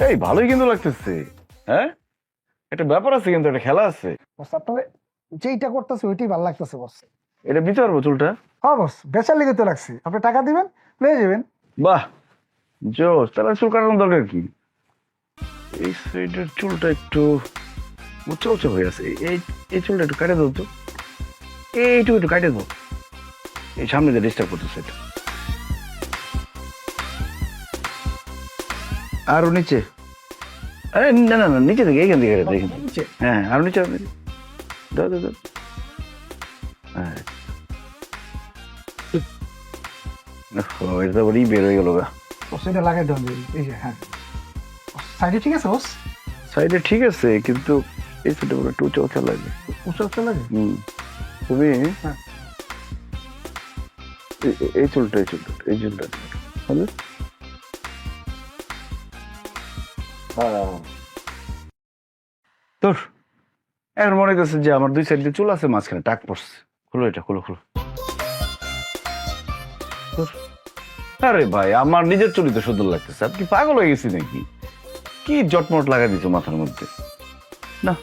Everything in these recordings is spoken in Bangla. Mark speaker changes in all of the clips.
Speaker 1: এই ভালোই কিন্তু লাগতেছে। হ্যাঁ? একটা ব্যাপার আছে কিন্তু একটা খেলা আছে।
Speaker 2: বস আপনার যেইটা করতেছে ওইটাই ভালো লাগতেছে বস।
Speaker 1: এটা দিতে পারব চুলটা?
Speaker 2: হ্যাঁ বস বেচার লেগে তো লাগছে। আপনি টাকা দিবেন পেয়ে যাবেন।
Speaker 1: বাহ! জোস তাহলে চুল কাটানোর দরকার কি? এই সাইডের চুলটা একটু উচ্চ উচ্চ হয়ে আছে। এই এই চুলটা একটু কাটে দাও তো। এইটুকু একটু কাটে দাও। এই সামনে দিয়ে ডিস্টার্ব করতেছে এটা। আরও নিচে আরে না না না নিচে থেকে এইখান থেকে কেটে দাও, এইখান থেকে।
Speaker 2: নিচে।
Speaker 1: হ্যাঁ আরও নিচে আরও নিচে। দাও দাও দাও হ্যাঁ ও, এটা তো আবার ই বের হয়ে গেল গা
Speaker 2: বস এটা লাগাই দেন এই যে হ্যাঁ সাইডে ঠিক আছে বস
Speaker 1: সাইডে ঠিক আছে কিন্তু এই সাইডে পুরো একটু উঁচা উঁচা লাগে
Speaker 2: উঁচু উঁচু লাগে
Speaker 1: হুম তুমি
Speaker 2: হ্যাঁ।
Speaker 1: এ- এ- এই চুলটা এই চুলটা এই চুলটা হবে তোর, এখন মনে করছে যে আমার দুই সাইডে চুল আছে, মাঝখানে টাক পড়ছে। খুলো এটা, খুলো খুলো। আরে ভাই, আমার নিজের চুলি তো সুন্দর লাগতেছে। আপনি পাগল হয়ে গেছি নাকি? কি জটমট লাগাই দিছো মাথার মধ্যে? না,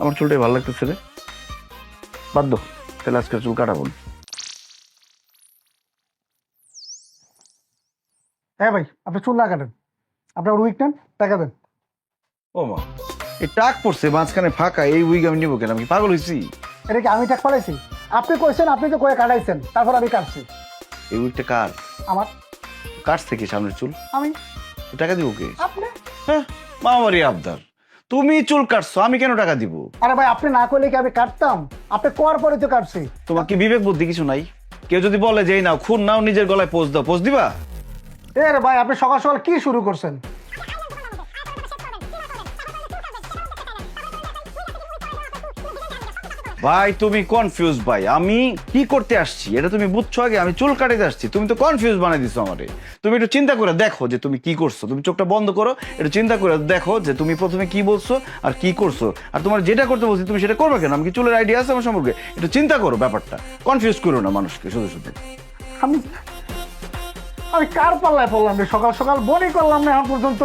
Speaker 1: আমার চুলটাই ভালো লাগতেছে রে। বাদ দাও তাহলে আজকে চুল কাটাবো।
Speaker 2: হ্যাঁ ভাই, আপনি চুল না কাটেন। আপনার উইক নেন টাকা দেন।
Speaker 1: ও মা এই টাক পড়ছে মাঝখানে ফাঁকা এই উইগ আমি নিবো কেন? আমি পাগল হয়েছি
Speaker 2: এটা কি আমি টাক পালাইছি আপনি কইছেন আপনি তো কয়ে কাটাইছেন তারপর আমি কাটছি।
Speaker 1: এই উইকটা কার?
Speaker 2: আমার।
Speaker 1: কাটছে কি সামনের চুল?
Speaker 2: আমি।
Speaker 1: টাকা দিব কে?
Speaker 2: আপনি।
Speaker 1: হ্যাঁ মামারি আবদার। তুমি চুল কাটছো আমি কেন টাকা দিব?
Speaker 2: আরে ভাই আপনি না করলে কি আমি কাটতাম? আপনি কোয়ার পরে তো কাটছি।
Speaker 1: তোমার কি বিবেক বুদ্ধি কিছু নাই? কেউ যদি বলে যে এই নাও খুন নাও নিজের গলায় পোজ দাও। পোজ দিবা?
Speaker 2: এ রে ভাই আপনি সকাল সকাল কি শুরু করছেন?
Speaker 1: ভাই তুমি কনফিউজ ভাই। আমি কি করতে আসছি? এটা তুমি বুঝছ আগে আমি চুল কাটাতে আসছি। তুমি তো কনফিউজ বানাই দিছো আমারে। তুমি একটু চিন্তা করে দেখো যে তুমি কি করছ। তুমি চোখটা বন্ধ করো একটু চিন্তা করে দেখো যে তুমি প্রথমে কি বলছো আর কি করছ। আর তোমার যেটা করতে বলছি তুমি সেটা করবে কেন? আমি কি চুলের আইডিয়া আছে আমার সম্পর্কে? একটু চিন্তা করো ব্যাপারটা। কনফিউজ করো না মানুষকে শুধু শুধু।
Speaker 2: আমি আমি কার পাল্লায় পড়লাম রে? সকাল সকাল বনি করলাম না এখন পর্যন্ত।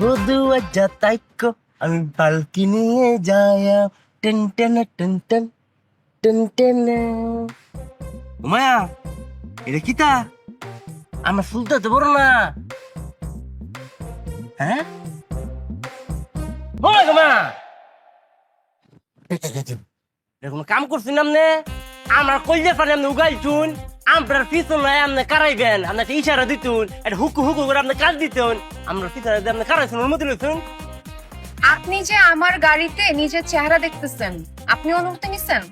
Speaker 3: বধু আজ্জা তাইকো আমি পালকি নিয়ে যায়া। Ten ten ten ten ten ten. মায়া এটা কিতা? আমার ফুলটা তো বড় না। হ্যাঁ? এরকম কাম করছি আমনে। আমার কইলে পারে আপনি উগাইছুন আপনার পিছন নাই আপনি কারাইবেন। একটা ইশারা দিতুন। একটা হুকু হুকু করে আপনি কাজ দিতুন। আমরা পিছনে আপনি কারাইছুন অনুমতি লইছুন।
Speaker 4: আপনি যে আমার গাড়িতে নিজের চেহারা দেখতেছেন আপনি অনুমতি নিচ্ছেন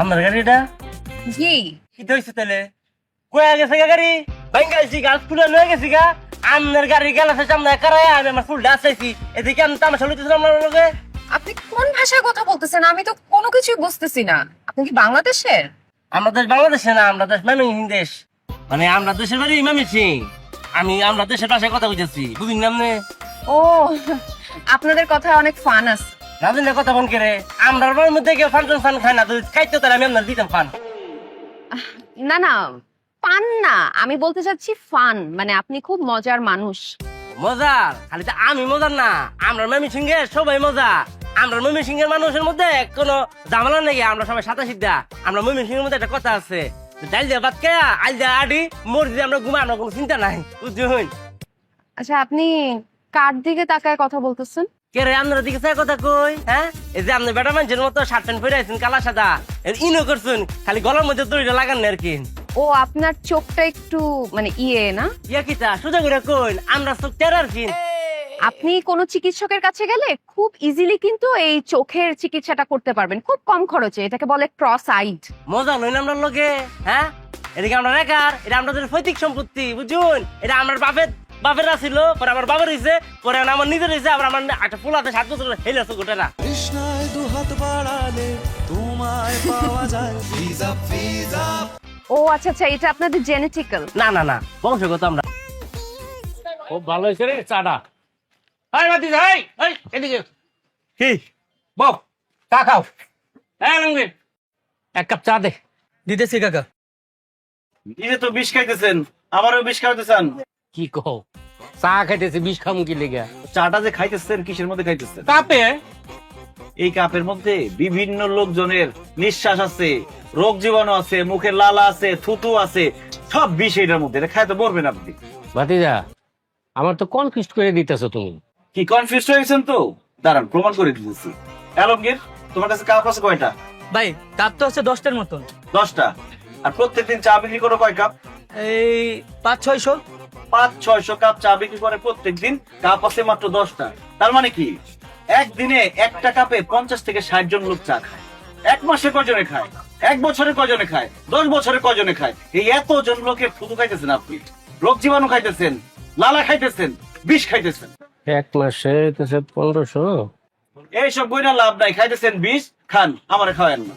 Speaker 3: আমার গাড়িটা?
Speaker 4: জি।
Speaker 3: কি হয়েছে তাহলে? কয়া গেছে গা গাড়ি? বাঙ্গাইছি গাছ ফুলে লয়ে গেছি গা। আপনার গাড়ি গেল সে সামনে আমি আমার ফুল ডাস চাইছি এদিকে আমি তামাশা লইতেছিলাম আপনার লগে।
Speaker 4: আপনি কোন ভাষায় কথা বলতেছেন? আমি তো কোনো কিছুই বুঝতেছি না। আপনি কি বাংলাদেশের?
Speaker 3: আমরা দেশ বাংলাদেশে না আমরা দেশ দেশ। মানে আমরা দেশের বাড়ি আমি আমরা দেশের পাশে কথা কইতেছি। বুঝিন না
Speaker 4: ও আপনাদের কথা অনেক ফান আছে।
Speaker 3: রাজেন কথা ফোন করে আমরা মধ্যে কেউ ফান ফান খায় না তো খাইতে তাহলে আমি আপনার দিতাম ফান।
Speaker 5: না না পান না। আমি বলতে চাচ্ছি ফান মানে আপনি খুব মজার মানুষ।
Speaker 3: মজার খালি তো আমি মজার না। আমরা মেমি সিংহের সবাই মজা। আমরা মমি সিংহের মানুষের মধ্যে কোনো ঝামেলা নেই আমরা সবাই সাদা সিদ্ধা। আমরা মমি সিংহের মধ্যে একটা কথা আছে। ডাল দিয়ে ভাত খেয়া আল দিয়ে আডি মর দিয়ে আমরা ঘুমা আমরা কোনো চিন্তা নাই। বুঝছেন
Speaker 5: আচ্ছা আপনি কার দিকে তাকায় কথা বলতেছেন?
Speaker 3: কে রে আপনার দিকে চাই কথা কই হ্যাঁ? এই যে আপনি বেটা মানুষের মতো শার্ট প্যান্ট পরে আছেন কালা সাদা ইনো করছেন খালি গলার মধ্যে দড়িটা লাগান না আর কি।
Speaker 5: ও আপনার চোখটা একটু মানে ইয়ে না?
Speaker 3: ইয়া কিতা সোজা করে কইন আমরা চোখ টেরার কিন
Speaker 5: আপনি কোনো চিকিৎসকের কাছে গেলে খুব ইজিলি কিন্তু এই চোখের চিকিৎসাটা করতে পারবেন খুব কম খরচে এটাকে বলে ক্রস আইড
Speaker 3: মজা নই না আমরা লোকে হ্যাঁ? এদিকে আমরা রেখার এটা আমাদের পৈতৃক সম্পত্তি বুঝুন? এটা আমার বাপের বাপের ছিল পরে আমার বাবার হয়েছে পরে আমার নিজের হয়েছে আবার আমার একটা ফুলাতে সাত বছর হেলে আছে গোটারা
Speaker 6: কৃষ্ণায় দুহাত বাড়ালে তোমায় পাওয়া যায়। ফিজা ফিজা
Speaker 5: ও আচ্ছা আচ্ছা এটা আপনাদের জেনেটিক্যাল
Speaker 3: না না না বংশগত আমরা।
Speaker 7: খুব ভালো হয়েছে রে চাটা।
Speaker 8: এই বাতি এই এই এদিকে।
Speaker 1: কি?
Speaker 8: বক চা খাও। হ্যাঁ এক কাপ চা দে।
Speaker 7: দিতেছি কাকা।
Speaker 1: নিজে তো বিষ খাইতেছেন আমারও বিষ খাইতেছেন
Speaker 8: কি কও? চা খাইতেছে বিষ খামু কি লেগে?
Speaker 1: চাটা যে খাইতেছেন কিসের মধ্যে খাইতেছেন?
Speaker 8: কাপে?
Speaker 1: এই কাপের মধ্যে বিভিন্ন লোকজনের নিঃশ্বাস আছে। রোগ জীবাণু আছে মুখের লালা আছে থুতু আছে সব বিষ এটার মধ্যে। এটা খাইতে পারবেন আপনি।
Speaker 8: ভাতিজা আমার তো কনফিউজ করে দিতেছো তুমি।
Speaker 1: কি কনফিউজ হয়ে গেছেন তো? দাঁড়ান প্রমাণ করে দিতেছি। আলমগীর তোমার কাছে কাপ আছে কয়টা?
Speaker 7: ভাই কাপ তো আছে দশটার মতন।
Speaker 1: দশটা। আর প্রত্যেকদিন চা বিক্রি করো কয় কাপ
Speaker 7: এই পাঁচ ছয়শো।
Speaker 1: পাঁচ ছয়শো কাপ চা বিক্রি করে প্রত্যেকদিন কাপ আছে মাত্র দশটা। তার মানে কি? একদিনে একটা কাপে পঞ্চাশ থেকে ষাট জন লোক চা খায়। এক মাসে কজনে খায়? এক বছরে কজনে খায়? দশ বছরে কজনে খায়? এই এতজন লোকের থুতু খাইতেছেন আপনি। রোগ জীবাণু খাইতেছেন লালা খাইতেছেন বিষ খাইতেছেন।
Speaker 8: এক মাসে পনেরোশো।
Speaker 1: এইসব বইনা লাভ নাই খাইতেছেন বিষ খান আমারে খাওয়ান না।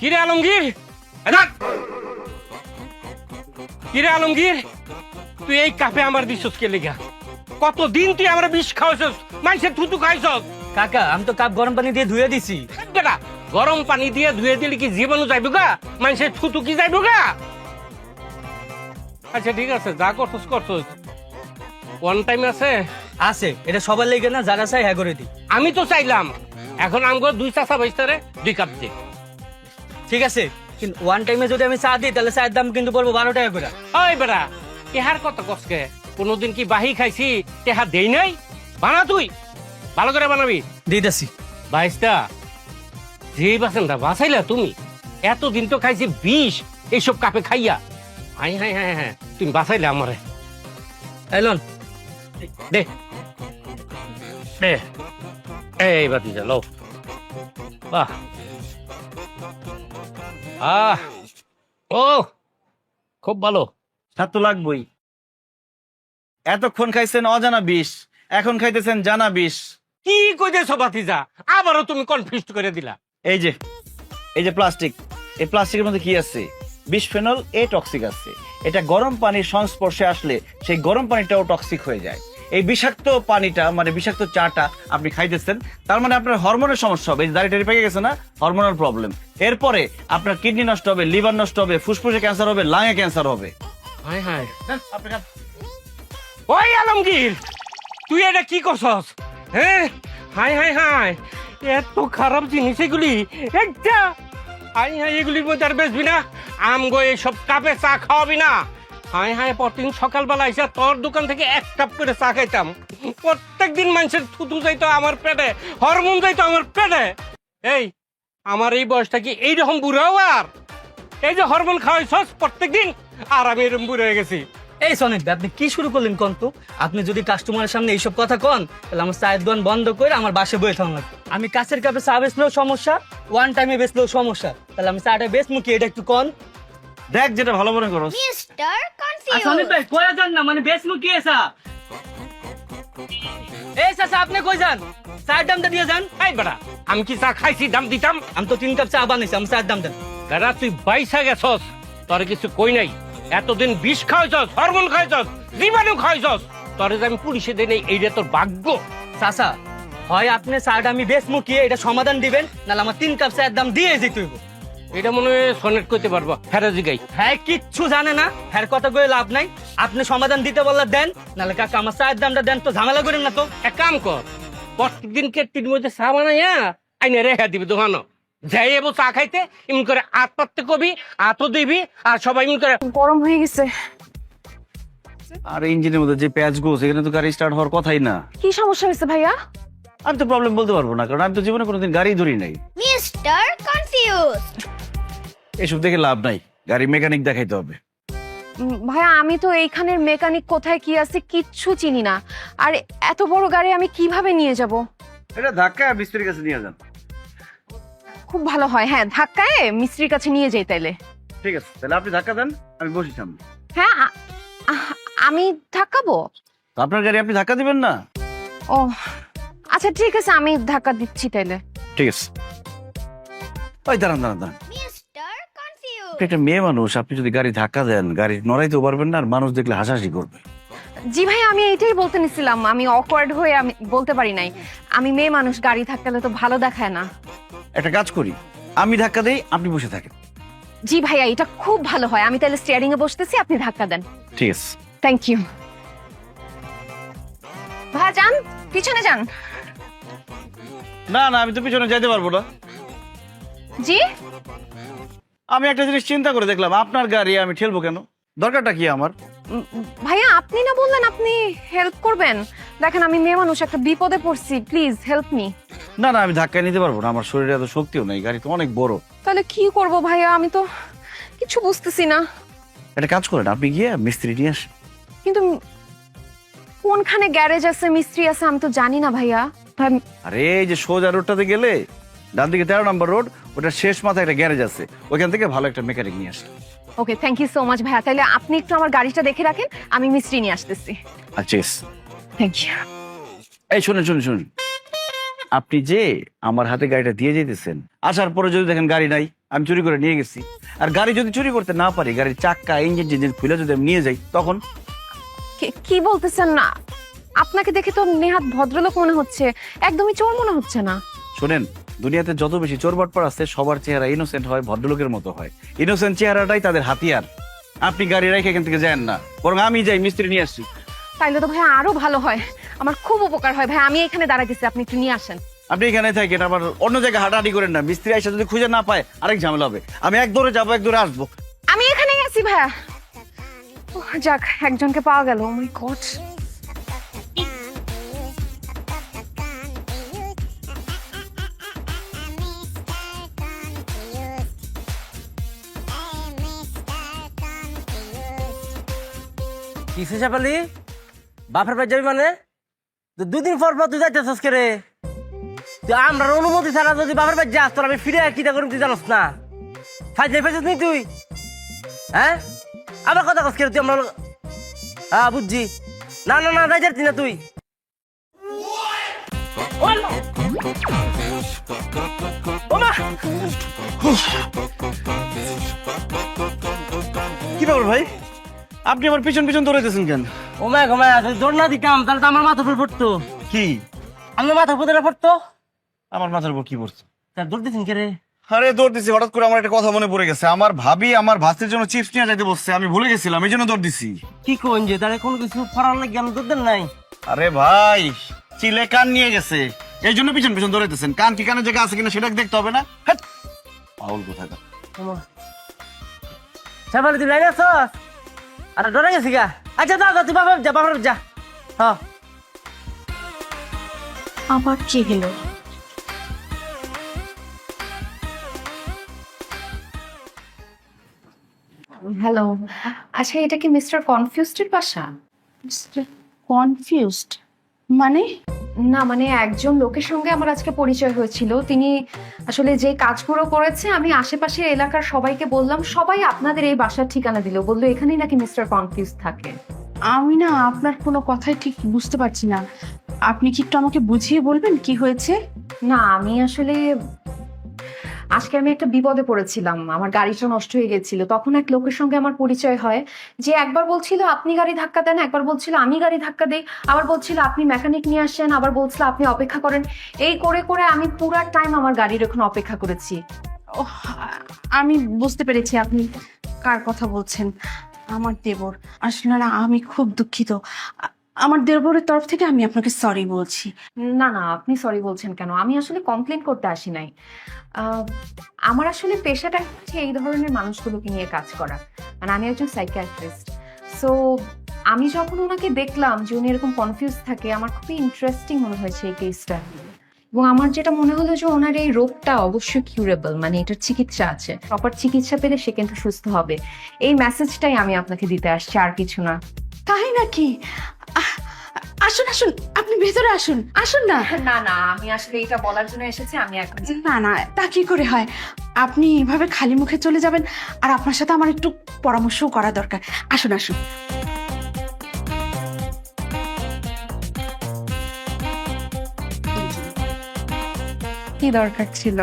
Speaker 8: কিরে আলমগীর? কিরে আলমগীর? তুই এই কাপে আমার দিছস কে কতদিন তুই আমার বিষ খাওয়াছস মানুষের থুতু খাইছস?
Speaker 7: কাকা আমি তো কাপ গরম পানি দিয়ে ধুয়ে দিছি।
Speaker 8: গরম পানি দিয়ে ধুয়ে দিলে কি জীবাণু যাইব গা? মানুষের থুতু কি যাইব গা? আচ্ছা ঠিক আছে যা করছস করছস। ওয়ান টাইম আছে?
Speaker 7: আছে এটা সবার লেগে না যারা চাই হ্যাঁ করে দিই।
Speaker 8: আমি তো চাইলাম। এখন আমগো দুই চাষা বাইস্তারে দুই কাপ দে।
Speaker 7: ঠিক আছে কিন্তু ওয়ান টাইমে যদি আমি চা দিই তাহলে চায়ের দাম কিন্তু পড়ব বারো টাকা করে।
Speaker 8: ওই বেটা তেহার কত কষ্টকে কোনোদিন কি বাহি খাইছি তেহার দেই নাই? বানা তুই ভালো করে বানাবি।
Speaker 7: দিতেছি।
Speaker 8: বাইশটা যেই বাসেনটা তুমি এতদিন তো খাইছি বিষ এইসব কাপে খাইয়া। হাই হাই হাই হ্যাঁ তুমি আমারে।
Speaker 7: এলন
Speaker 8: দে। দে এই বাতি যা লও। বাহ। আহ ও খুব ভালো।
Speaker 1: স্বাদ তো লাগবই। এতক্ষণ খাইছেন অজানা বিষ এখন খাইতেছেন জানা বিষ।
Speaker 8: কি কইতেছ বাতিজা? আবারও তুমি কনফিউজ করে দিলা।
Speaker 1: এই যে এই যে প্লাস্টিক এই প্লাস্টিকের মধ্যে কি আছে? বিসফেনল এ টক্সিক আছে। এটা গরম পানির সংস্পর্শে আসলে সেই গরম পানিটাও টক্সিক হয়ে যায়। এই বিষাক্ত পানিটা মানে বিষাক্ত চাটা আপনি খাইতেছেন তার মানে আপনার হরমোনের সমস্যা হবে। দাড়ি টাড়ি পেকে গেছে না? হরমোনাল প্রবলেম এরপরে আপনার কিডনি নষ্ট হবে লিভার নষ্ট হবে ফুসফুসে ক্যান্সার হবে লাঙে ক্যান্সার হবে। হ্যাঁ।
Speaker 8: ওই আলমগীর তুই এটা কি করছস? হ্যাঁ? Hi hi hi. এত খারাপ জিনিস, এগুলি? একটা হাই হাই, এগুলির মধ্যে আর বেচবি না। আমগো এসব কাপে চা খাওয়াবি না। হাই হাই প্রতিদিন সকালবেলা এসে তোর দোকান থেকে এক কাপ করে চা খাইতাম। প্রত্যেক দিন মানুষের থুতু যাইতো আমার পেটে, হরমোন যাইতো আমার পেটে। এই, আমার এই বয়সটা কি এইরকম বুড়াও আর? এই যে হরমোন খাওয়াইছস প্রত্যেক দিন আর আমি এরকম বুড়ো হয়ে গেছি।
Speaker 7: এই সনিক আপনি কি শুরু করলেন কোন তো? আপনি যদি কাস্টমারের সামনে এইসব কথা কন তাহলে আমার চায়ের দোকান বন্ধ করে আমার বাসে বয়ে থাকুন। লাগবে আমি কাছের কাপে চা বেচলেও সমস্যা ওয়ান টাইমে বেচলেও সমস্যা। তাহলে আমি চাটা বেচ মুখি এটা একটু কন?
Speaker 1: দেখ যেটা ভালো মনে করো
Speaker 9: মিস্টার
Speaker 7: সনিক ভাই কয়ে যান না? মানে বেচ মুখি এসা? এই চাচা আপনি কই যান? চায়ের দামটা দিয়ে যান।
Speaker 8: এই বেটা আমি কি চা খাইছি দাম দিতাম?
Speaker 7: আমি তো তিন কাপ চা বানাইছি আমি চায়ের দাম দেন।
Speaker 8: বেটা তুই বাইসা গেছস তোর কিছু কই নাই। এতদিন বিষ খাইছস হরমোন খাইছস জীবাণু খাইছস। তোর যে আমি পুলিশে দেই নাই এইটা তোর ভাগ্য।
Speaker 7: চাচা হয় আপনি চাটা আমি বেশ মুখিয়ে এটা সমাধান দিবেন নাহলে আমার তিন কাপ চায়ের দাম দিয়ে হইব।
Speaker 8: এটা মনে হয় সনেট করতে পারব ফেরাজি গাই।
Speaker 7: হ্যাঁ কিচ্ছু জানে না হ্যাঁ কথা কয়ে লাভ নাই। আপনি সমাধান দিতে বললে দেন নাহলে কাকা আমার চায়ের দামটা দেন তো ঝামেলা করেন না তো।
Speaker 8: এক কাম কর প্রত্যেকদিন কেটির মধ্যে চা বানাইয়া আইনে রেখা দিবি দোকানো যাই এবো চা খাইতে এমন করে আত পাততে কবি আতও দিবি আর সবাই এমন করে
Speaker 5: গরম হয়ে গেছে।
Speaker 1: আর ইঞ্জিনের মধ্যে যে প্যাচ গোস এখানে তো গাড়ি স্টার্ট হওয়ার কথাই না।
Speaker 5: কি সমস্যা হয়েছে ভাইয়া?
Speaker 1: আমি তো প্রবলেম বলতে পারব না কারণ আমি তো জীবনে কোনোদিন গাড়ি ধরি নাই।
Speaker 9: Mister confuse.
Speaker 1: এসব দেখে লাভ নাই গাড়ি মেকানিক দেখাইতে হবে।
Speaker 5: ভাইয়া আমি তো এইখানের মেকানিক কোথায় কি আছে কিচ্ছু চিনি না। আর এত বড় গাড়ি আমি কীভাবে নিয়ে যাব?
Speaker 1: এটা ধাক্কা মিস্ত্রির কাছে নিয়ে যান।
Speaker 5: খুব ভালো হয়। হ্যাঁ ধাক্কায় মিস্ত্রির কাছে নিয়ে যাই তাইলে।
Speaker 1: ঠিক আছে তাহলে আপনি ধাক্কা দেন আমি বসি সামনে।
Speaker 5: হ্যাঁ আ- আ- আমি ধাক্কাবো?
Speaker 1: তো আপনার গাড়ি আপনি ধাক্কা দিবেন না?
Speaker 5: ও আচ্ছা ঠিক আছে আমি ধাক্কা দিচ্ছি তাইলে।
Speaker 1: ঠিক আছে। ওই দাঁড়ান দাঁড়ান দাঁড়ান।
Speaker 9: Mister confuse.
Speaker 1: আপনি একটা মেয়ে মানুষ আপনি যদি গাড়ি ধাক্কা দেন গাড়ি নড়াইতেও পারবেন না আর মানুষ দেখলে হাসাহাসি করবে।
Speaker 5: জি ভাই আমি এইটাই বলতে নিছিলাম। আমি অকওয়ার্ড হয়ে আমি বলতে পারি নাই। আমি মেয়ে মানুষ গাড়ি থাকলে তো ভালো দেখায় না।
Speaker 1: একটা কাজ করি। আমি ধাক্কা দেই আপনি বসে থাকেন।
Speaker 5: জি ভাইয়া এটা খুব ভালো হয়। আমি তাহলে স্টিয়ারিং এ বসতেছি আপনি ধাক্কা দেন।
Speaker 1: ঠিক আছে।
Speaker 5: থ্যাংক ইউ ভাইয়া যান পিছনে যান।
Speaker 1: না না আমি তো পিছনে যাইতে পারব না।
Speaker 5: জি?
Speaker 1: আমি একটা জিনিস চিন্তা করে দেখলাম আপনার গাড়ি আমি ঠেলবো কেন? দরকারটা কি আমার?
Speaker 5: ভাইয়া আপনি না বললেন আপনি হেল্প করবেন। দেখেন আমি মেয়ে মানুষ একটা বিপদে পড়ছি। প্লিজ হেল্প মি
Speaker 1: না না আমি ধাক্কা নিতে পারব না। আমার শরীরে এত শক্তিও নেই গাড়ি তো অনেক বড়।
Speaker 5: তাহলে কি করব ভাইয়া? আমি তো কিছু বুঝতেছি না।
Speaker 1: একটা কাজ করেন আপনি গিয়ে মিস্ত্রি নিয়ে আসেন।
Speaker 5: কিন্তু কোনখানে গ্যারেজ আছে মিস্ত্রি আছে আমি তো জানি না ভাইয়া। ভাই
Speaker 1: আরে এই যে সোজা রোডটাতে গেলে ডান দিকে তেরো নম্বর রোড ওটা শেষ মাথায় একটা গ্যারেজ আছে। ওইখান থেকে ভালো একটা মেকানিক নিয়ে আসেন।
Speaker 5: Okay thank you so much ভাইয়া। তাহলে আপনি একটু আমার গাড়িটা দেখে রাখেন আমি মিস্ত্রি নিয়ে আসতেছি।
Speaker 1: আচ্ছা
Speaker 5: থ্যাংক ইউ
Speaker 1: এই শুনুন শুনুন শুনুন। আপনি যে আমার হাতে গাড়িটা দিয়ে যেতেছেন আসার পরে যদি দেখেন গাড়ি নাই আমি চুরি করে নিয়ে গেছি। আর গাড়ি যদি চুরি করতে না পারি গাড়ির চাক্কা ইঞ্জিন টিঞ্জিন খুলে যদি আমি নিয়ে যাই তখন?
Speaker 5: কি বলতেছেন না? আপনাকে দেখে তো নেহাত ভদ্রলোক মনে হচ্ছে একদমই চোর মনে হচ্ছে না।
Speaker 1: শোনেন দুনিয়াতে যত বেশি চোরবাটপার আছে সবার চেহারা ইনোসেন্ট হয় ভদ্রলোকের মতো হয়। ইনোসেন্ট চেহারাটাই তাদের হাতিয়ার। আপনি গাড়ি রেখে এখান থেকে যান না। বরং আমি যাই মিস্ত্রি নিয়ে আসছি।
Speaker 5: তাইলে তো ভাই আরও ভালো হয়। আমার খুব উপকার হয়। ভাই আমি এখানে দাঁড়াইতেছি আপনি একটু নিয়ে আসেন।
Speaker 1: আপনি এখানে থাকেন আবার অন্য জায়গায় হাঁটাহাঁটি করেন না। মিস্ত্রি এসে যদি খুঁজে না পায় আরেক ঝামেলা হবে। আমি এক দৌড়ে যাব এক দৌড়ে আসব।
Speaker 5: আমি এখানেই আছি ভাইয়া। যাক একজনকে পাওয়া গেল। Oh ও মাই গড
Speaker 3: কিসে চাপালি বাপের বাড়ি যাবি মানে? তো দুদিন পর পর তুই যাইতেছস কে রে? তুই আমরা অনুমতি ছাড়া যদি বাপের বাড়ি যাস তোর আমি ফিরে কিটা করুন তুই জানোস না? ফাইজ ফাইছিস নি তুই? হ্যাঁ? আবার কথা কস কে তুই আমরা হ্যাঁ বুঝছি। না না না, যাই যাচ্ছি না তুই।
Speaker 1: কি ব্যাপার ভাই? আপনি আমার পিছন পিছন দৌড়াইতেছেন কেন?
Speaker 3: গো মা যদি দৌড় না দিতাম তাহলে তো আমার মাথা উপর পড়তো।
Speaker 1: কি?
Speaker 3: আমার মাথা উপর পড়তো।
Speaker 1: আমার মাথার উপর কি পড়ছে
Speaker 3: তা দৌড় দিচ্ছেন কে রে?
Speaker 1: আরে দৌড় দিছি হঠাৎ করে আমার একটা কথা মনে পড়ে গেছে। আমার ভাবি আমার ভাস্তির জন্য চিপস নিয়ে যাইতে বসছে আমি ভুলে গেছিলাম এই জন্য দৌড় দিছি।
Speaker 3: কি কোন যে তাহলে কোনো কিছু করার লাগে আমি দৌড় দেন নাই।
Speaker 1: আরে ভাই চিলে কান নিয়ে গেছে। এই জন্য পিছন পিছন দৌড়াইতেছেন। কান কি কানের জায়গা আছে কিনা সেটা দেখতে হবে না? পাউল কোথায়
Speaker 3: চাপালি তুই লাইন আছো আরে ডরে গেছি গা। আচ্ছা দাও দাও তুই বাবা যা বাবা যা। হ।
Speaker 5: আবার কি হলো? হ্যালো আচ্ছা এটা কি মিস্টার কনফিউজডের বাসা?
Speaker 10: কনফিউজড? মানে?
Speaker 5: না মানে একজন লোকের সঙ্গে আমার আজকে পরিচয় হয়েছিল। তিনি আসলে যে কাজগুলো করেছে আমি আশেপাশের এলাকার সবাইকে বললাম সবাই আপনাদের এই বাসার ঠিকানা দিল। বলল এখানেই নাকি মিস্টার কনফিউজ থাকে?
Speaker 10: আমি না আপনার কোনো কথাই ঠিক বুঝতে পারছি না। আপনি কি একটু আমাকে বুঝিয়ে বলবেন কি হয়েছে?
Speaker 5: না আমি আসলে আজকে আমি একটা বিপদে পড়েছিলাম, আমার গাড়িটা নষ্ট হয়ে গেছিল। তখন এক লোকের সঙ্গে আমার পরিচয় হয়, যে একবার বলছিল, আপনি গাড়ি ধাক্কা দেন। একবার বলছিল, আমি গাড়ি ধাক্কা দেই। আবার বলছিল, আপনি মেকানিক নিয়ে আসেন। আবার বলছিল, আপনি অপেক্ষা করেন। এই করে করে আমি পুরা টাইম আমার গাড়ির এখন অপেক্ষা করেছি।
Speaker 10: ও আমি বুঝতে পেরেছি আপনি কার কথা বলছেন। আমার দেবর, আসলে আমি খুব দুঃখিত। আমার দেবরের তরফ থেকে আমি আপনাকে সরি বলছি।
Speaker 5: না না আপনি সরি বলছেন কেন? আমি আসলে কমপ্লেন করতে আসি নাই। আহ, আমার আসলে পেশাটা হচ্ছে এই ধরনের মানুষগুলোকে নিয়ে কাজ করা। মানে আমি একজন সাইকিয়াট্রিস্ট সো আমি যখন ওনাকে দেখলাম যে উনি এরকম কনফিউজ থাকে আমার খুবই ইন্টারেস্টিং মনে হয়েছে এই কেসটা এবং আমার যেটা মনে হলো যে ওনার এই রোগটা অবশ্যই কিউরেবল মানে এটার চিকিৎসা আছে। প্রপার চিকিৎসা পেলে সে কিন্তু সুস্থ হবে। এই মেসেজটাই আমি আপনাকে দিতে আসছি আর কিছু না।
Speaker 10: তাই নাকি? আহ, আসুন আসুন আপনি ভেতরে আসুন। আসুন না।
Speaker 5: না না আমি আসলে এটা বলার জন্য এসেছি আমি এখন
Speaker 10: না না তা কি করে হয়? আপনি এভাবে খালি মুখে চলে যাবেন আর আপনার সাথে আমার একটু পরামর্শও করা দরকার। আসুন আসুন।
Speaker 5: কি দরকার ছিল?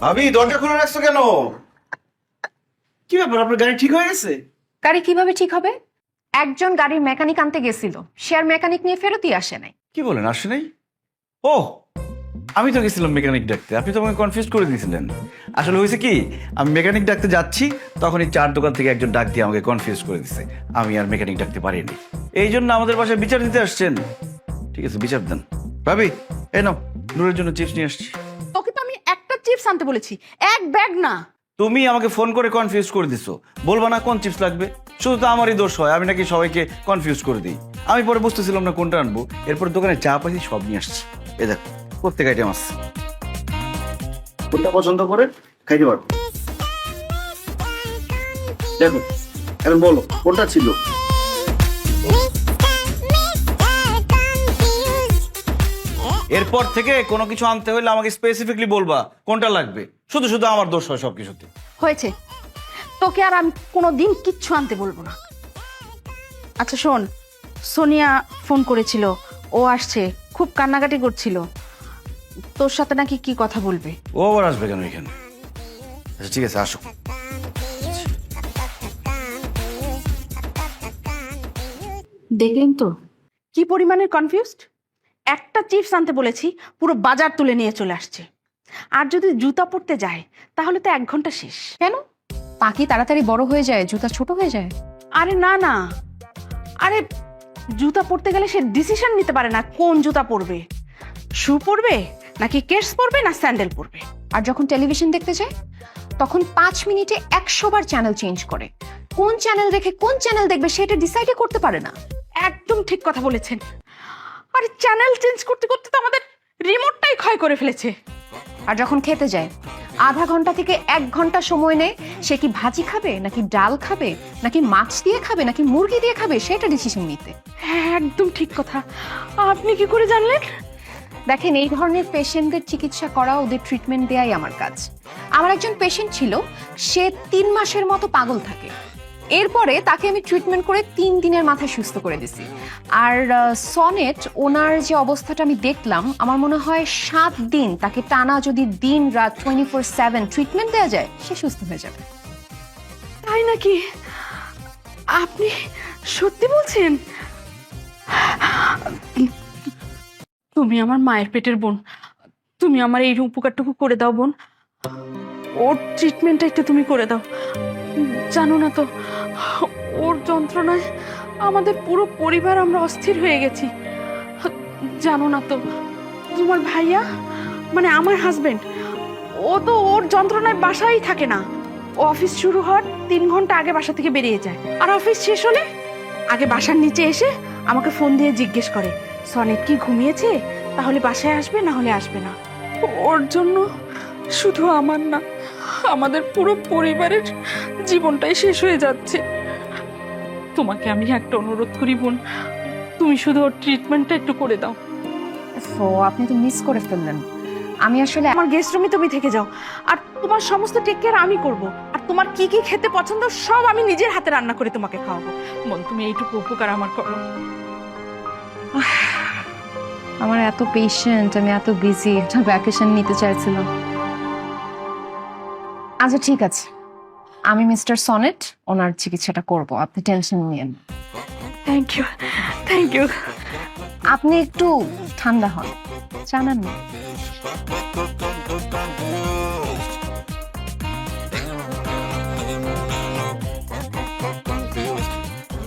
Speaker 1: ভাবি দরজা খুলে রাখছো কেন? কি ব্যাপার আপনার গাড়ি ঠিক হয়ে গেছে?
Speaker 5: গাড়ি কীভাবে ঠিক হবে? একজন গাড়ির মেকানিক আনতে গেছিল। সে আর মেকানিক নিয়ে ফেরতই আসে নাই।
Speaker 1: কি বলেন আসে নাই? ও আমি তো গেছিলাম মেকানিক ডাকতে। আপনি তো আমাকে কনফিউজ করে দিয়েছিলেন। আসলে হয়েছে কি আমি মেকানিক ডাকতে যাচ্ছি তখনই চার দোকান থেকে একজন ডাক দিয়ে আমাকে কনফিউজ করে দিছে। আমি আর মেকানিক ডাকতে পারিনি। এই জন্য আমাদের বাসায় বিচার দিতে আসছেন। ঠিক আছে বিচার দেন। ভাবি এই নাও নূরের জন্য চিপস নিয়ে আসছি।
Speaker 10: তোকে তো আমি একটা চিপস আনতে বলেছি এক ব্যাগ না।
Speaker 1: তুমি আমাকে ফোন করে কনফিউজ করে দিছো। বলবা না কোন চিপস লাগবে। শুধু তো আমারই দোষ হয়, আমি নাকি সবাইকে কনফিউজ করে দিই। আমি পরে বুঝতেছিলাম না কোনটা আনব। এরপর দোকানে চা পাইছি সব নিয়ে আসছি। এ দেখ, প্রত্যেক আইটেম আছে। কোনটা পছন্দ করে খাইতে পারব। দেখো, এখন বলো, কোনটা ছিল? এরপর থেকে কোনো কিছু আনতে হলে আমাকে স্পেসিফিকলি বলবা কোনটা লাগবে। শুধু শুধু আমার দোষ হয় সবকিছুতে।
Speaker 10: হয়েছে। তোকে আর আমি কোনো দিন কিচ্ছু আনতে বলব না। আচ্ছা শোন সোনিয়া ফোন করেছিল ও আসছে খুব কান্নাকাটি করছিল। তোর সাথে নাকি কি কথা বলবে?
Speaker 1: ও আবার আসবে কেন এখানে? আচ্ছা ঠিক আছে আসো।
Speaker 10: দেখলেন তো? কি পরিমাণের কনফিউজড একটা চিপস আনতে বলেছি পুরো বাজার তুলে নিয়ে চলে আসছে। আর যদি জুতা পরতে যায় তাহলে তো এক ঘণ্টা শেষ।
Speaker 5: কেন? পাখি তাড়াতাড়ি বড় হয়ে যায় জুতা ছোট হয়ে যায়?
Speaker 10: আরে না না। আরে জুতা পরতে গেলে সে ডিসিশন নিতে পারে না কোন জুতা পরবে। শু পরবে নাকি কেটস পরবে না স্যান্ডেল পরবে।
Speaker 5: আর যখন টেলিভিশন দেখতে যায় তখন পাঁচ মিনিটে একশো বার চ্যানেল চেঞ্জ করে। কোন চ্যানেল দেখে কোন চ্যানেল দেখবে সেটা ডিসাইডে করতে পারে না।
Speaker 10: একদম ঠিক কথা বলেছেন। আরে চ্যানেল চেঞ্জ করতে করতে তো আমাদের রিমোটটাই ক্ষয় করে ফেলেছে।
Speaker 5: আর যখন খেতে যায় আধা ঘণ্টা থেকে এক ঘণ্টা সময় নেয়। সে কি ভাজি খাবে নাকি ডাল খাবে নাকি মাছ দিয়ে খাবে নাকি মুরগি দিয়ে খাবে সেটা ডিসিশন নিতে।
Speaker 10: হ্যাঁ একদম ঠিক কথা। আপনি কি করে জানলেন?
Speaker 5: দেখেন এই ধরনের পেশেন্টদের চিকিৎসা করা ওদের ট্রিটমেন্ট দেয়াই আমার কাজ। আমার একজন পেশেন্ট ছিল সে তিন মাসের মতো পাগল থাকে। এরপরে তাকে আমি ট্রিটমেন্ট করে তিন দিনের মাথায় সুস্থ করে দিছি। আর সনেট ওনার যে অবস্থাটা আমি দেখলাম, আমার মনে হয় সাত দিন তাকে টানা যদি দিন রাত টোয়েন্টি ফোর সেভেন ট্রিটমেন্ট দেওয়া যায়, সে সুস্থ হয়ে যাবে।
Speaker 10: তাই নাকি? আপনি সত্যি বলছেন? তুমি আমার মায়ের পেটের বোন। তুমি আমার এই উপকারটুকু করে দাও বোন। ওর ট্রিটমেন্টটা একটু তুমি করে দাও। জানো না তো, ওর যন্ত্রণায় আমাদের পুরো পরিবার আমরা অস্থির হয়ে গেছি। জানো না তো, তোমার ভাইয়া মানে আমার হাজবেন্ড ও তো ওর যন্ত্রণায় বাসাই থাকে না। ও অফিস শুরু হওয়ার তিন ঘণ্টা আগে বাসা থেকে বেরিয়ে যায়। আর অফিস শেষ হলে আগে বাসার নিচে এসে আমাকে ফোন দিয়ে জিজ্ঞেস করে, সনেট কি ঘুমিয়েছে? তাহলে বাসায় আসবে না হলে আসবে না? ওর জন্য শুধু আমার না, আমাদের পুরো পরিবারের জীবনটাই শেষ হয়ে যাচ্ছে। তোমাকে আমি একটা অনুরোধ করি বোন। তুমি শুধু ওর ট্রিটমেন্টটা একটু করে দাও।
Speaker 5: তো আপনি তো মিস করে ফেললেন। আমি আসলে
Speaker 10: আমার গেস্ট রুমে তুমি থেকে যাও। আর তোমার সমস্ত টেক কেয়ার আমি করব। আর তোমার কি কি খেতে পছন্দ সব আমি নিজের হাতে রান্না করে তোমাকে খাওয়াবো। বোন তুমি এইটুকু উপকার আমার করো।
Speaker 5: আমার এত পেশেন্ট আমি এত বিজি একটা ভ্যাকেশন নিতে চাইছিলাম। আচ্ছা ঠিক আছে। আমি মিস্টার সনেট ওনার চিকিৎসাটা করব। আপনি টেনশন নিয়েন।
Speaker 10: থ্যাংক ইউ থ্যাংক ইউ
Speaker 5: আপনি একটু ঠান্ডা হন। জানান না।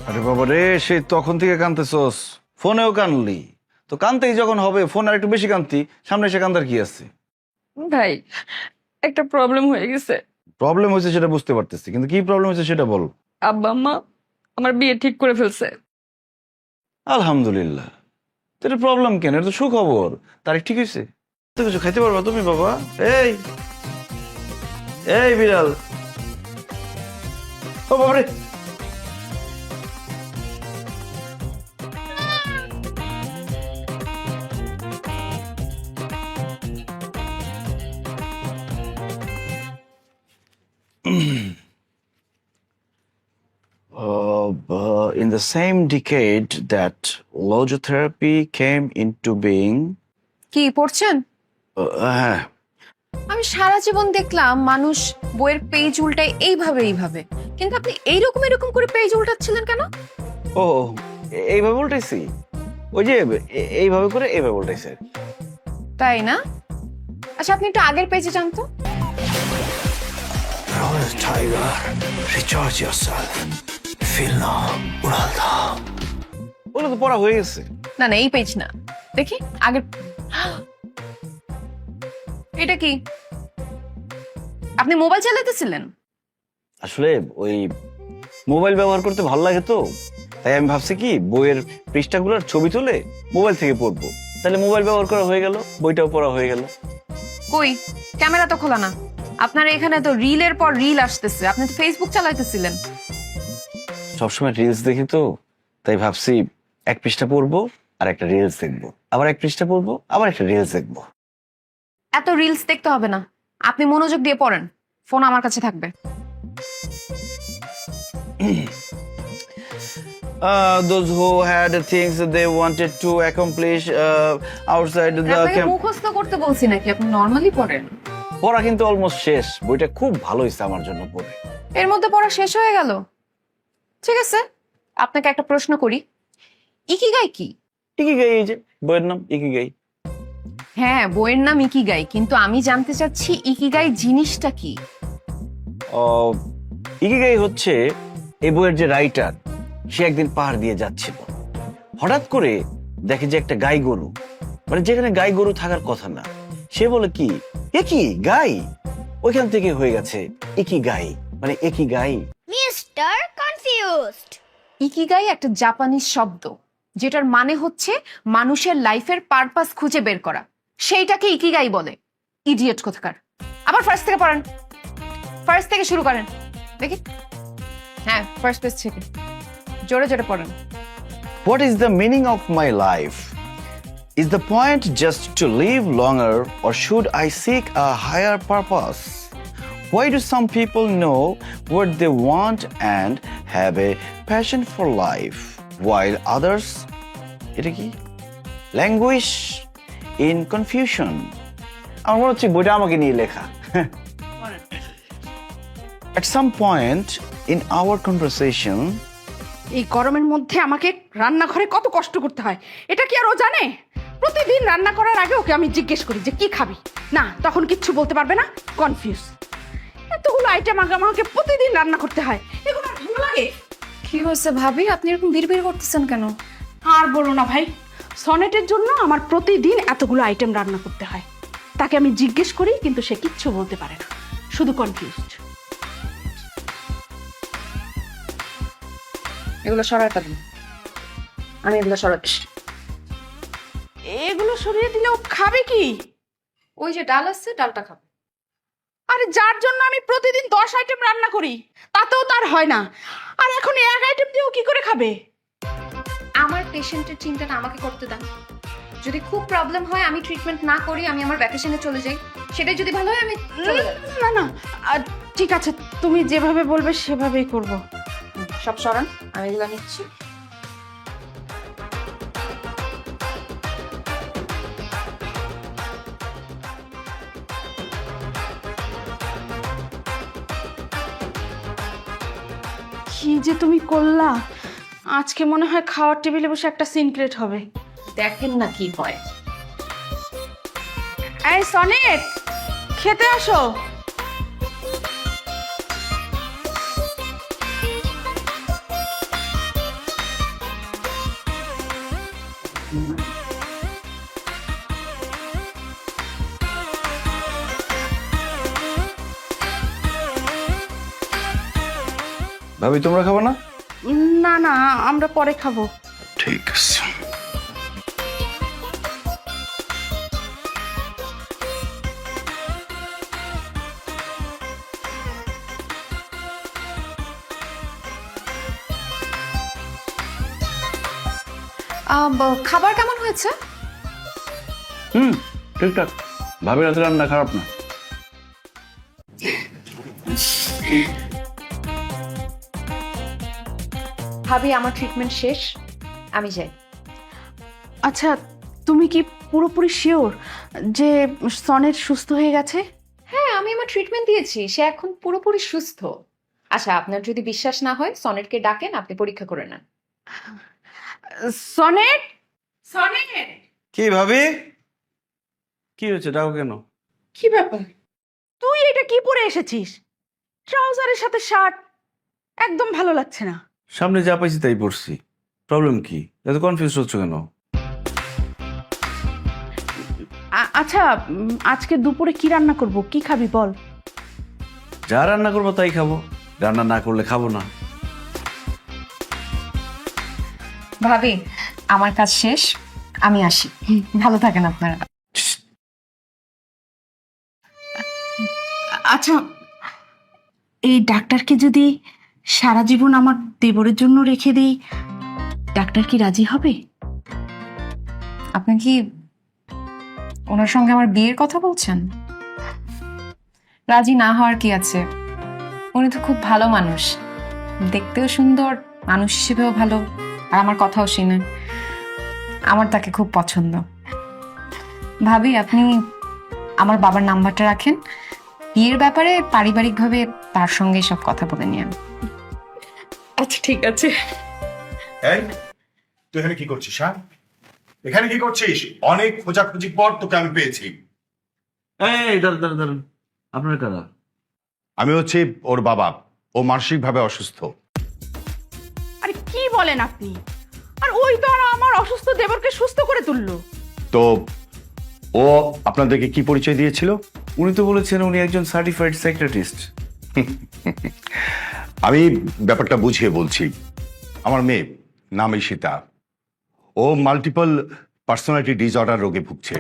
Speaker 1: আরে বাবা রে সে তখন থেকে কানতেছস ফোনেও কানলি। তো কানতেই যখন হবে ফোন আর একটু বেশি কান্তি। সামনে এসে কান্দার কি আছে?
Speaker 10: ভাই একটা প্রবলেম হয়ে গেছে।
Speaker 1: প্রবলেম হয়েছে সেটা বুঝতে পারতেছি কিন্তু কি প্রবলেম হয়েছে সেটা বল।
Speaker 10: আব্বা আম্মা আমার বিয়ে ঠিক করে ফেলছে।
Speaker 1: আলহামদুলিল্লাহ। তো এটা প্রবলেম কেন? এটা তো সুখবর। তারিখ ঠিক হয়েছে? তো কিছু খাইতে পারবা তুমি বাবা? এই এই বিড়াল। ও বাবারে! In the same decade that logotherapy came into being,
Speaker 5: কি পড়ছেন?
Speaker 1: uh, হ্যাঁ।
Speaker 5: আমি সারা জীবন দেখলাম মানুষ বইয়ের পেজ উল্টায় এইভাবে এইভাবে। কিন্তু আপনি এইরকম এরকম করে পেজ উল্টাচ্ছিলেন কেন?
Speaker 1: ও এইভাবে উল্টাইছি? ওই যে এ- এইভাবে করে এইভাবে উল্টাইছে
Speaker 5: তাই না? আচ্ছা আপনি একটু আগের পেজে যান তো।
Speaker 6: Tiger recharge yourself. Feel now উড়ালদা
Speaker 1: ওগুলো তো পড়া হয়ে গেছে।
Speaker 5: না না এই পেজ না। দেখি আগের এটা কি? আপনি মোবাইল চালাতেছিলেন?
Speaker 1: আসলে ওই মোবাইল ব্যবহার করতে ভালো লাগে তো। তাই আমি ভাবছি কি বইয়ের পৃষ্ঠাগুলোর ছবি তুলে মোবাইল থেকে পড়ব। তাহলে মোবাইল ব্যবহার করা হয়ে গেল বইটাও পড়া হয়ে গেল।
Speaker 5: কই? ক্যামেরা তো খোলা না। আপনার এখানে তো রিলের পর রিল আসতেছে। আপনি তো ফেসবুক চালাইতেছিলেন।
Speaker 1: সবসময় রিলস দেখি তো তাই ভাবছি এক পৃষ্ঠা পড়ব আর একটা রিলস দেখব। আবার এক পৃষ্ঠা পড়ব আবার একটা রিলস দেখব।
Speaker 5: এত রিলস দেখতে হবে না। আপনি মনোযোগ দিয়ে পড়েন। ফোন আমার কাছে থাকবে।
Speaker 1: Uh, those who had things that they wanted to accomplish uh, outside the
Speaker 5: আপনাকে
Speaker 1: camp.
Speaker 5: মুখস্থ করতে বলছি নাকি? আপনি নর্মালি পড়েন।
Speaker 1: পড়া কিন্তু অলমোস্ট শেষ। বইটা খুব ভালো হয়েছে আমার জন্য পড়ে।
Speaker 5: এর মধ্যে পড়া শেষ হয়ে গেল? ঠিক আছে আপনাকে একটা প্রশ্ন করি। ইকিগাই কি?
Speaker 1: ইকিগাই এই যে বইয়ের নাম ইকিগাই।
Speaker 5: হ্যাঁ বইয়ের নাম ইকিগাই কিন্তু আমি জানতে চাচ্ছি ইকিগাই জিনিসটা কি?
Speaker 1: ইকিগাই হচ্ছে এই বইয়ের যে রাইটার সে একদিন পাহাড় দিয়ে যাচ্ছিল। হঠাৎ করে দেখে যে একটা গাই গরু মানে যেখানে গাই গরু থাকার কথা না সে বলে কি এ কি গাই? ওইখান থেকে হয়ে গেছে একি গাই মানে একই গাই
Speaker 9: মিস্টার কনফিউজড
Speaker 5: ইকিগাই একটা জাপানিজ শব্দ যেটার মানে হচ্ছে মানুষের লাইফের পারপাস খুঁজে বের করা। সেইটাকে ইকিগাই বলে। ইডিয়েট কোথাকার। আবার ফার্স্ট থেকে পড়েন। ফার্স্ট থেকে শুরু করেন। দেখি। হ্যাঁ ফার্স্ট পেজ থেকে। জোরে জোরে পড়েন।
Speaker 1: What is the meaning of my life Is the point just to live longer or should I seek a higher purpose? Why do some people know what they want and have a passion for life while others এটা কি languish in confusion আমার মনে হচ্ছে বইটা আমাকে নিয়ে লেখা At some point in our conversation
Speaker 10: এই গরমের মধ্যে আমাকে রান্নাঘরে কত কষ্ট করতে হয় এটা কি আর ও জানে প্রতিদিন রান্না করার আগে ওকে আমি জিজ্ঞেস করি যে কি খাবি না তখন কিচ্ছু বলতে পারবে না কনফিউজ এতগুলো আইটেম আগে আমাকে প্রতিদিন রান্না করতে হয়। এগুলো আর ভালো লাগে?
Speaker 5: কি হয়েছে ভাবি? আপনি এরকম বিড়বিড় করতেছেন কেন?
Speaker 10: আর বলো না ভাই সনেটের জন্য আমার প্রতিদিন এতগুলো আইটেম রান্না করতে হয়। তাকে আমি জিজ্ঞেস করি কিন্তু সে কিচ্ছু বলতে পারে না। শুধু কনফিউজড
Speaker 5: এগুলো সরাতে দিন আমি এগুলো সরাচ্ছি
Speaker 10: এগুলো সরিয়ে দিলে ও খাবে কি?
Speaker 5: ওই যে ডাল আছে ডালটা খাবে।
Speaker 10: আরে যার জন্য আমি প্রতিদিন দশ আইটেম রান্না করি তাতেও তার হয় না। আর এখন এক আইটেম দিয়েও কি করে খাবে?
Speaker 5: আমার পেশেন্টের চিন্তাটা আমাকে করতে দেন যদি খুব প্রবলেম হয় আমি ট্রিটমেন্ট না করি আমি আমার ভ্যাকেশনে চলে যাই। সেটাই যদি ভালো হয় আমি চলে
Speaker 10: না না আহ, ঠিক আছে তুমি যেভাবে বলবে সেভাবেই করব।
Speaker 5: সব সরান আমি এগুলো নিচ্ছি।
Speaker 10: যে তুমি করলা আজকে মনে হয় খাওয়ার টেবিলে বসে একটা সিনক্রেট হবে।
Speaker 5: দেখেন না কি হয়।
Speaker 10: এই সনেট খেতে আসো।
Speaker 1: ভাবি তোমরা খাব না?
Speaker 10: না না আমরা পরে খাব।
Speaker 1: ঠিক আছে।
Speaker 5: খাবার কেমন হয়েছে?
Speaker 1: হুম ঠিকঠাক। ভাবি হাতে রান্না খারাপ না।
Speaker 5: ভাবি আমার ট্রিটমেন্ট শেষ আমি যাই।
Speaker 10: আচ্ছা তুমি কি পুরোপুরি শিওর যে সনেট সুস্থ হয়ে গেছে?
Speaker 5: হ্যাঁ আমি আমার ট্রিটমেন্ট দিয়েছি সে এখন পুরোপুরি সুস্থ। আচ্ছা আপনার যদি বিশ্বাস না হয় সনেটকে ডাকেন আপনি পরীক্ষা করে নেন।
Speaker 10: সনেট? সনেট
Speaker 1: কি ভাবি? কি হয়েছে ডাকো কেন?
Speaker 10: কি ব্যাপার? তুই এটা কি পরে এসেছিস? ট্রাউজারের সাথে শার্ট একদম ভালো লাগছে না।
Speaker 1: সামনে যা পাইছি তাই পড়ছি। প্রবলেম কি? এত কনফিউজ হচ্ছ কেন?
Speaker 10: আ- আচ্ছা উম, আজকে দুপুরে কি রান্না করব? কি খাবি বল?
Speaker 1: যা রান্না করব তাই খাব। রান্না না করলে খাব না।
Speaker 5: ভাবি আমার কাজ শেষ। আমি আসি। ভালো থাকেন আপনারা।
Speaker 10: আচ্ছা এই ডাক্তারকে যদি সারা জীবন আমার দেবরের জন্য রেখে দিই। ডাক্তার কি রাজি হবে?
Speaker 5: আপনি কি ওনার সঙ্গে আমার বিয়ের কথা বলছেন? রাজি না হওয়ার কি আছে? উনি তো খুব ভালো মানুষ। দেখতেও সুন্দর, মানুষ হিসেবেও ভালো, আর আমার কথাও শুনে। আমার তাকে খুব পছন্দ। ভাবি, আপনি আমার বাবার নাম্বারটা রাখেন। বিয়ের ব্যাপারে পারিবারিকভাবে তার সঙ্গে সব কথা বলে নিয়েন।
Speaker 10: আচ্ছা ঠিক আছে।
Speaker 11: এই তুই এখানে কি করছিস হ্যাঁ? এখানে কি করছিস? অনেক খোঁজাখুঁজি পর তোকে আমি পেয়েছি।
Speaker 1: এই দাঁড়ান দাঁড়ান দাঁড়ান। আপনার কারা?
Speaker 11: আমি হচ্ছে ওর বাবা। ও মানসিকভাবে অসুস্থ।
Speaker 10: আরে কি বলেন আপনি? আর ওই তো আর আমার অসুস্থ দেবরকে সুস্থ করে তুললো।
Speaker 11: তো ও আপনাদেরকে কি পরিচয় দিয়েছিল?
Speaker 1: উনি তো বলেছেন উনি একজন সার্টিফাইড সাইক্রেটিস্ট
Speaker 11: আমি ব্যাপারটা বুঝিয়ে বলছি। আমার মেয়ে, নাম ঈশিতা ও মাল্টিপল পার্সোনালিটি ডিসঅর্ডার রোগে ভুগছে।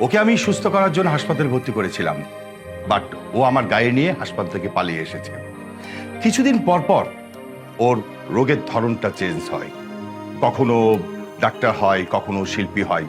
Speaker 11: ওকে আমি সুস্থ করার জন্য হাসপাতালে ভর্তি করেছিলাম। বাট ও আমার গায়ে নিয়ে হাসপাতাল থেকে পালিয়ে এসেছে। কিছুদিন পর পর ওর রোগের ধরনটা চেঞ্জ হয়। কখনো ডাক্তার হয়, কখনো শিল্পী হয়।